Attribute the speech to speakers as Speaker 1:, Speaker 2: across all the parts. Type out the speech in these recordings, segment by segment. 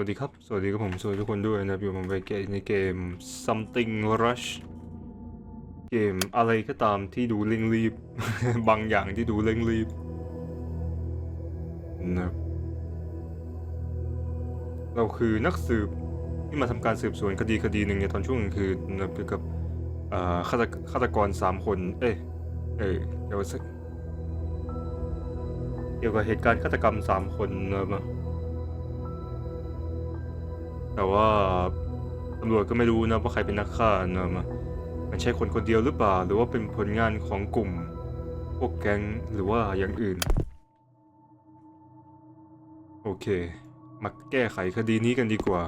Speaker 1: วัสดีครับ สวัสดีครับผม สวัสดีทุกคนด้วยนะครับอยู่ผมไปเกในเกม something rush เกมอะไรก็ตามที่ดูเร่งรีบ บางอย่างที่ดูเร่งรีบนะเราคือนักสืบที่มาทำการสืบสวนคดีคดีหนึ่งในตอนช่วงกลางคืนนะเกี่ยวกับฆาตฆาตกรสามคน เอ้ยเอ้ยเดี๋ยวสักเกี่ยวกับเหตุการณ์ฆาตกรรมสามคนนะ แต่ว่าตำรวจก็ไม่รู้นะว่าใครเป็นนักฆ่านะมามันใช่คนคนเดียวหรือเปล่า หรือว่าเป็นผลงานของกลุ่มพวกแก๊งหรือว่าอย่างอื่น โอเค มาแก้ไขคดีนี้กันดีกว่า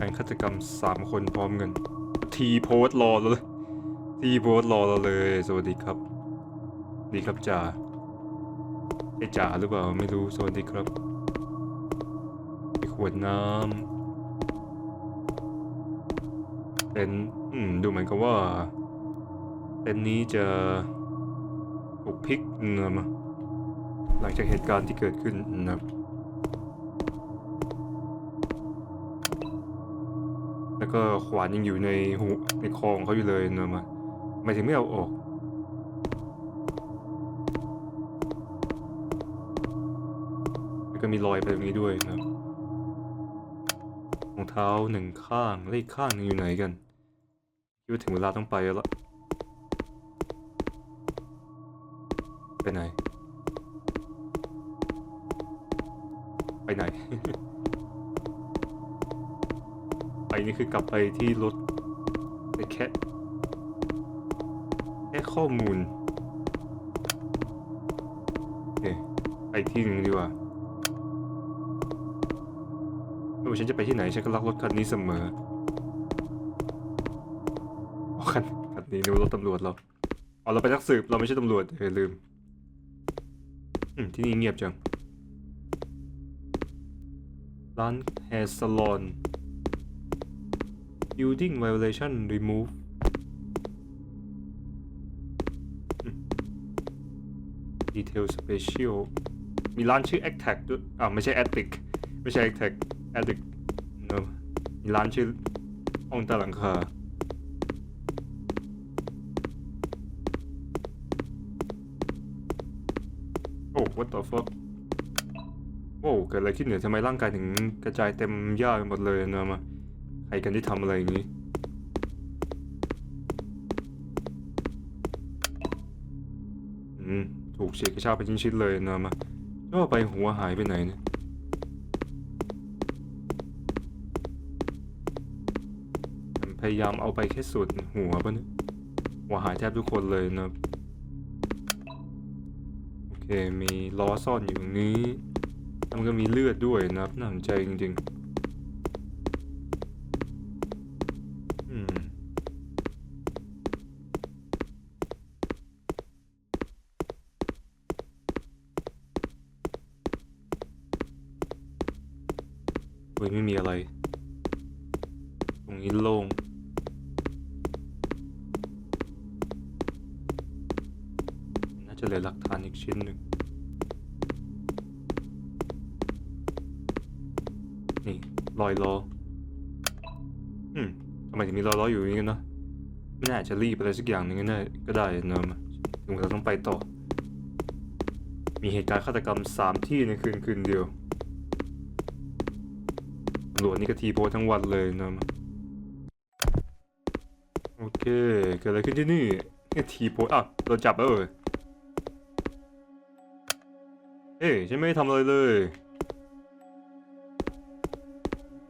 Speaker 1: การฆาตกรรมสามคนพร้อมกันทีโพสต์รอเราเลยทีโพสต์รอเราเลย สวัสดีครับ ดีครับจ่า ไอจ๋าหรือเปล่าไม่รู้สวัสดีครับขวดน้ำเต็นอืมดูเหมือนกับว่าเต็นนี้จะถูกพลิกเนื้อมาหลังจากเหตุการณ์ที่เกิดขึ้นนะครับแล้วก็ขวานยังอยู่ในหูในคอของเขาอยู่เลยเนื้อมาไม่ถึงไม่เอาออก มีรอยไปตรงนี้ด้วยนะครับรองเท้าหนึ่งข้างและอีกข้างหนึงอยู่ไหนกันคิดว่าถึงเวลาต้องไปแล้วไปไหน ไปไหน ไปนี่คือกลับไปที่รถไปแค่แค่ข้อมูลโอเคไปที่หนึ่งดีกว่า ว่าฉันจะไปที่ไหนฉันก็รักรถคันนี้เสมอคันคันนี้นึกว่รถตำรวจเราอ๋อเราไปนักสืบเราไม่ใช่ตำรวจเออลืมที่นี่เงียบจัง ร้าน hair salon building violation remove detail special มีร้านชื่อ a c t a c ด้วยอ่าไม่ใช่ Attic ไม่ใช่ a c t a c Attic no มีร้านชื่อห้องใต้หลังคาโอ้ what the fuck โอ้เกิดอะไรขึ้นเนี่ยทำไมร่างกายถึงกระจายเต็มหญ้าไปหมดเลยเนอะมาใครกันที่ทำอะไรอย่างนี้อืมถูกเฉียดกระชากเป็นชิ้นๆเลยเนอะมาก็ไปหัวหายไปไหนเนี่ย พยายามเอาไปแค่ส่วนหัวปะเนี่ยหัวหายแทบทุกคนเลยนะ โอเค มีล้อซ่อนอยู่ตรงนี้แล้วมันก็มีเลือดด้วยนะครับน่าสนใจจริงๆ อืมเฮ้ยไม่มีอะไร ตรงนี้โล่ง จะเหลือหลักฐานอีกชิ้นหนึ่ง นี่รอยล้อ อืมทำไมถึงมีรอยล้ออยู่อย่างนี้กันเนะไม่น่าจะรีบอะไรสักอย่างหนึ่งก็ได้ก็ได้เนอะมาถึงเราต้องไปต่อ มีเหตุการณ์ฆาตกรรมสามที่ในคืนคืนเดียวตำรวจนี่ก็ทีโพทั้งวันเลยเนอะมาโอเค เกิดอะไรขึ้นที่นี่เนี่ยทีโพอะโดนจับแล้วเออ เฮ้ยฉันไม่ทำอะไรเลย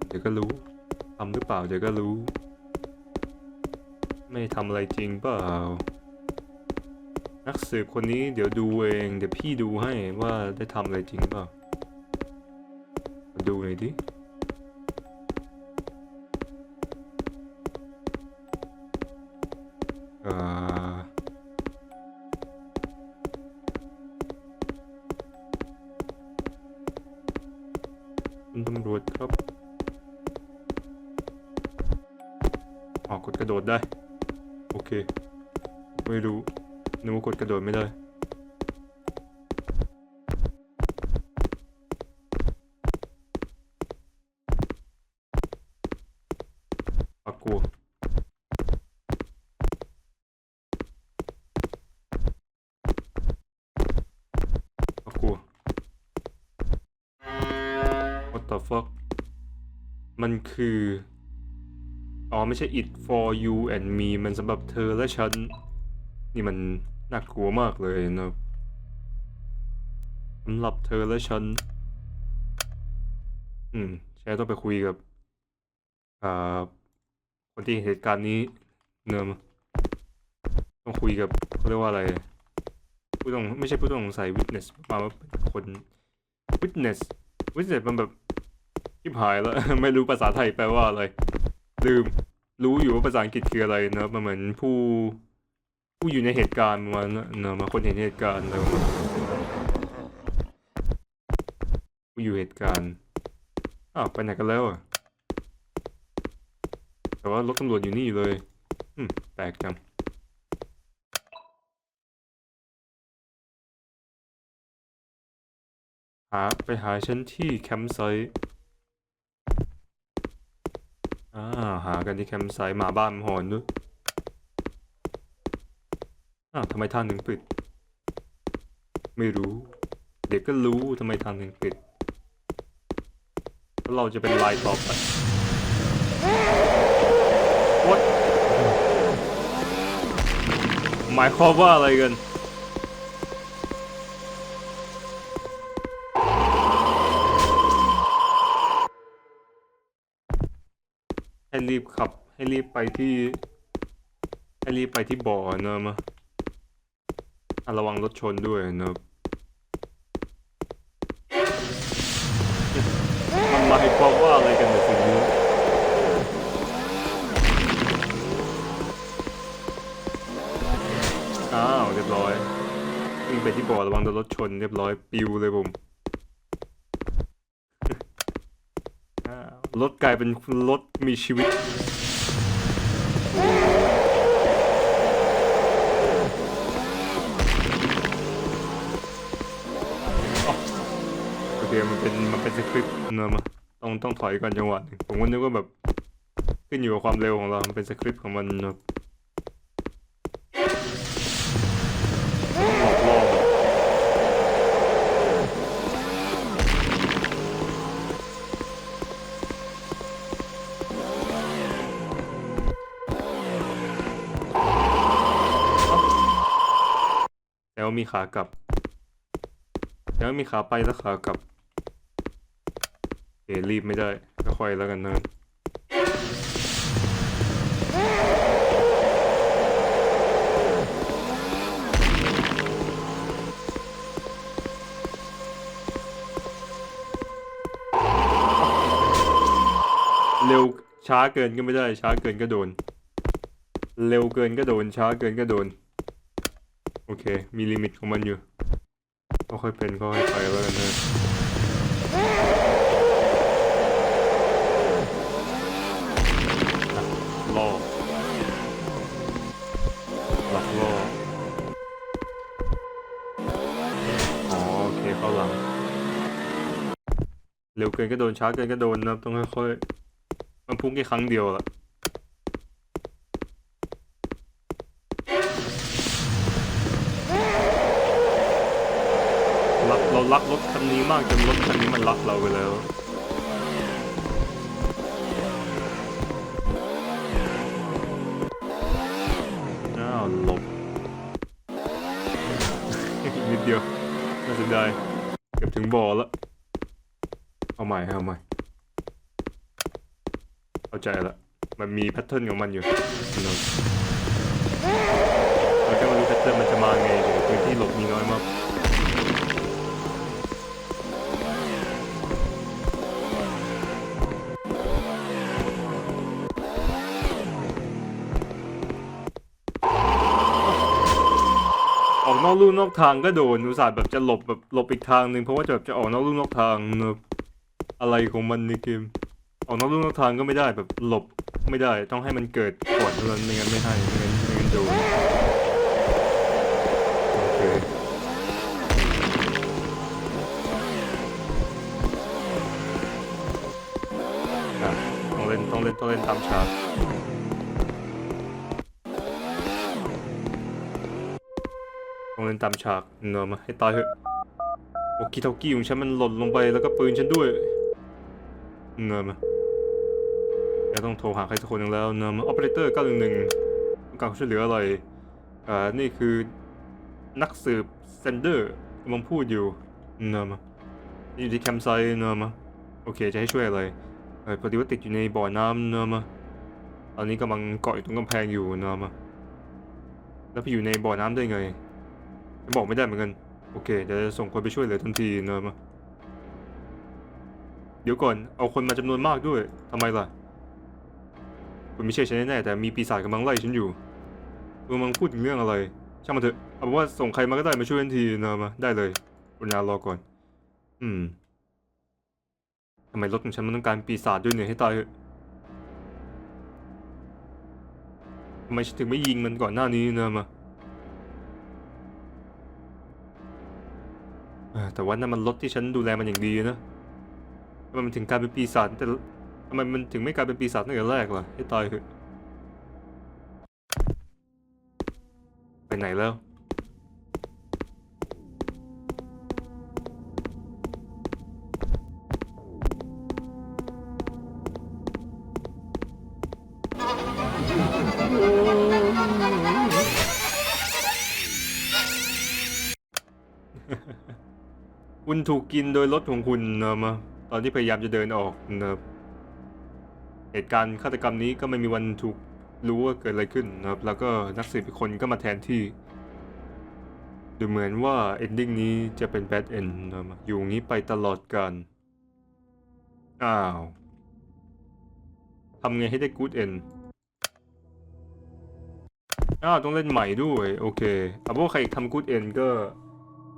Speaker 1: เดี๋ยวก็รู้ทำหรือเปล่าเดี๋ยวก็รู้ ไม่ทำอะไรจริงเปล่า นักสืบคนนี้เดี๋ยวดูเอง เดี๋ยวพี่ดูให้ว่าได้ทำอะไรจริงเปล่ามาดูหน่อยดิำรวจครับ ออกกดกระโดดได้ โอเค ไม่รู้นึกว่ากดกระโดดไม่ได้ กลัว fuck มันคือ อ๋อ ไม่ใช่ it for you and me มันสำหรับเธอและฉัน นี่มันน่ากลัวมากเลยนะสำหรับเธอและฉัน อืมแชร์ต้องไปคุยกับ อ่า คนที่เหตุการณ์นี้เนอะมั้งต้องคุยกับเขาเรียกว่าอะไร ผู้ต้องไม่ใช่ผู้ต้องสงสัย witness มาว่าเป็นคน witness witness มันแบบ ชิบหายแล้ว ไม่รู้ภาษาไทยแปลว่าอะไร ลืม รู้อยู่ว่าภาษาอังกฤษคืออะไรเนอะมันเหมือนผู้ ผู้อยู่ในเหตุการณ์มาณนั้นเนอะมาคนเห็นเหตุการณ์อะไรประมาณนั้นผู้อยู่เหตุการณ์อ้าวไปไหนกันแล้วอะแต่ว่ารถตำรวจอยู่นี่เลยอืมแปลกจังหาไปหาฉันที่แคมป์ไซต์ อ่าหากันที่แคมป์ไซต์หมาบ้านหอนด้วยอ้าทำไมทางถึงปิด ไม่รู้ เด็กก็รู้ทำไมทางถึงปิดแล้วเราจะเป็นลายต่อไป What หมายความว่าอะไรกัน ให้รีบขับ ให้รีบไปที่ ให้รีบไปที่บ่อเนอะมาอะระวังรถชนด้วยเนอะมันหมายความว่าอะไรกันในสิ่งนี้อ้าวเรียบร้อยวิ่งไปที่บ่อระวังโดนรถชนเรียบร้อยปิวเลยผม อ้าว รถกลายเป็นรถมีชีวิต โอเค มันเป็น มันเป็นสคริปต์เนอะมาต้องต้องถอยก่อนจังหวะผมก็นึกว่าแบบ ขึ้นอยู่กับความเร็วของเรา มันเป็นสคริปต์ของมันเนอะ แล้วมีขากลับ แล้วมีขาไปแล้วขากลับเอรีบไม่ได้ก็ค่อยแล้วกันนะเร็วช้าเกินก็ไม่ได้ ช้าเกินก็โดน เร็วเกินก็โดน ช้าเกินก็โดน เค มีลิมิตของมันอยู่ก็ค่อยเป็นก็ค่อยไปแล้วกันนะอะล่อหลักล่ออ๋อโอเคเข้าหลัง เร็วเกินก็โดนช้าเกินก็โดนนะต้องค่อยๆ มันพุ่งแค่ครั้งเดียวละ รักรารักรถคันนี้มากจนรถคันนี้มันรักเราไปแล้วอ้าวหลบนิดเดียวน่าเสียดายเกือบถึงบ่อแล้ว เอาใหม่เอาใหม่เข้าใจละมันมีแพทเทิร์นของมันอยู่ อกนอกลู่นอกทางก็โดนอุตส่าห์แบบจะหลบแบบหลบอีกทางหนึ่งเพราะว่าจะแบบจะออกนอกลู่นอกทางเนอะอะไรของมันในเกมออกนอกลู่นอกทางก็ไม่ได้แบบหลบไม่ได้ต้องให้มันเกิดก่อนเท่านั้นไม่งั้นไม่ให้ไม่งั้นไม่งั้นโดนโอเคต้องเล่นต้องเล่นต้องเล่นตามฉาก ต้องเล่นตามฉากเนอะมาให้ตายเถอะโอกิทากี้ของฉันมันหล่นลงไปแล้วก็ปืนฉันด้วยเนิมาจะต้องโทรหาใครสักคนหนึ่งแล้วเนิมาออปเปอเรเตอร์911ต้องการความช่วยเหลืออะไรอ่านี่คือนักสืบเซนเดอร์กำลังพูดอยู่เนิมอยู่ที่แคมป์ไซต์เนิมาโอเคจะให้ช่วยอะไรเออพอดีว่าติดอยู่ในบ่อน้ำเนิมาตอนนี้กำลังเกาะอยู่ตรงกำแพงอยู่เนิมาแล้วไปอยู่ในบ่อน้ำได้ไง บอกไม่ได้เหมือนกัน โอเค เดี๋ยวจะส่งคนไปช่วยเหลือทันทีเนอะมาเดี๋ยวก่อน เอาคนมาจำนวนมากด้วยทำไมล่ะคุณไม่ใช่ฉันแน่แต่มีปีศาจกำลังไล่ฉันอยู่คุณกำลังพูดถึงเรื่องอะไร ช่างมันเถอะ เอาเป็นว่าส่งใครมาก็ได้มาช่วยทันทีเนอะมาได้เลยคุณนารอก่อน อืมทำไมรถของฉันมันต้องการปีศาจด้วยเนี่ยให้ตายทำไมฉันถึงไม่ยิงมันก่อนหน้านี้เนอะมา แต่ว่านั่นมันรถที่ฉันดูแลมันอย่างดีนะทำไมมันถึงกลายเป็นปีศาจแต่ทำไมมันถึงไม่กลายเป็นปีศาจตั้งแต่แรกล่ะให้ตายเถอะไปไหนแล้ว คุณถูกกินโดยรถของคุณนะมาตอนที่พยายามจะเดินออกนะครับเหตุการณ์ฆาตกรรมนี้ก็ไม่มีวันถูกรู้ว่าเกิดอะไรขึ้นนะครับ แล้วก็นักสืบอีกคนก็มาแทนที่ ดูเหมือนว่าเอนดิ้งนี้จะเป็นแบดเอนนะมาอยู่อย่างนี้ไปตลอดกาลอ้าวทำไงให้ได้กูดเอนอ้าวต้องเล่นใหม่ด้วย โอเคเอาพวกใครทำกูดเอนก็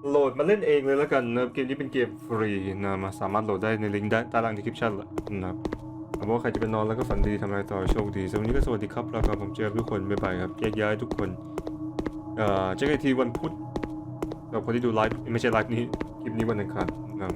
Speaker 1: โหลดมาเล่นเองเลยแล้วกันนะเกมนี้เป็นเกมฟรีนะมาสามารถโหลดได้ในลิงก์ด้านใต้ล่างดีคริปชั่นละนะครับเอาว่าใครจะไปนอนแล้วก็ฝันดีทำอะไรต่อโชคดีสำหรับวันนี้ก็สวัสดีครับแล้วก็ผมเจอทุกคนบ๊ายบายครับแยกย้ายทุกคนเอ่อเจอกันทีวันพุธสำหรับคนที่ดูไลฟ์ไม่ใช่ไลฟ์นี้คลิปนี้วันอังคารนะครับ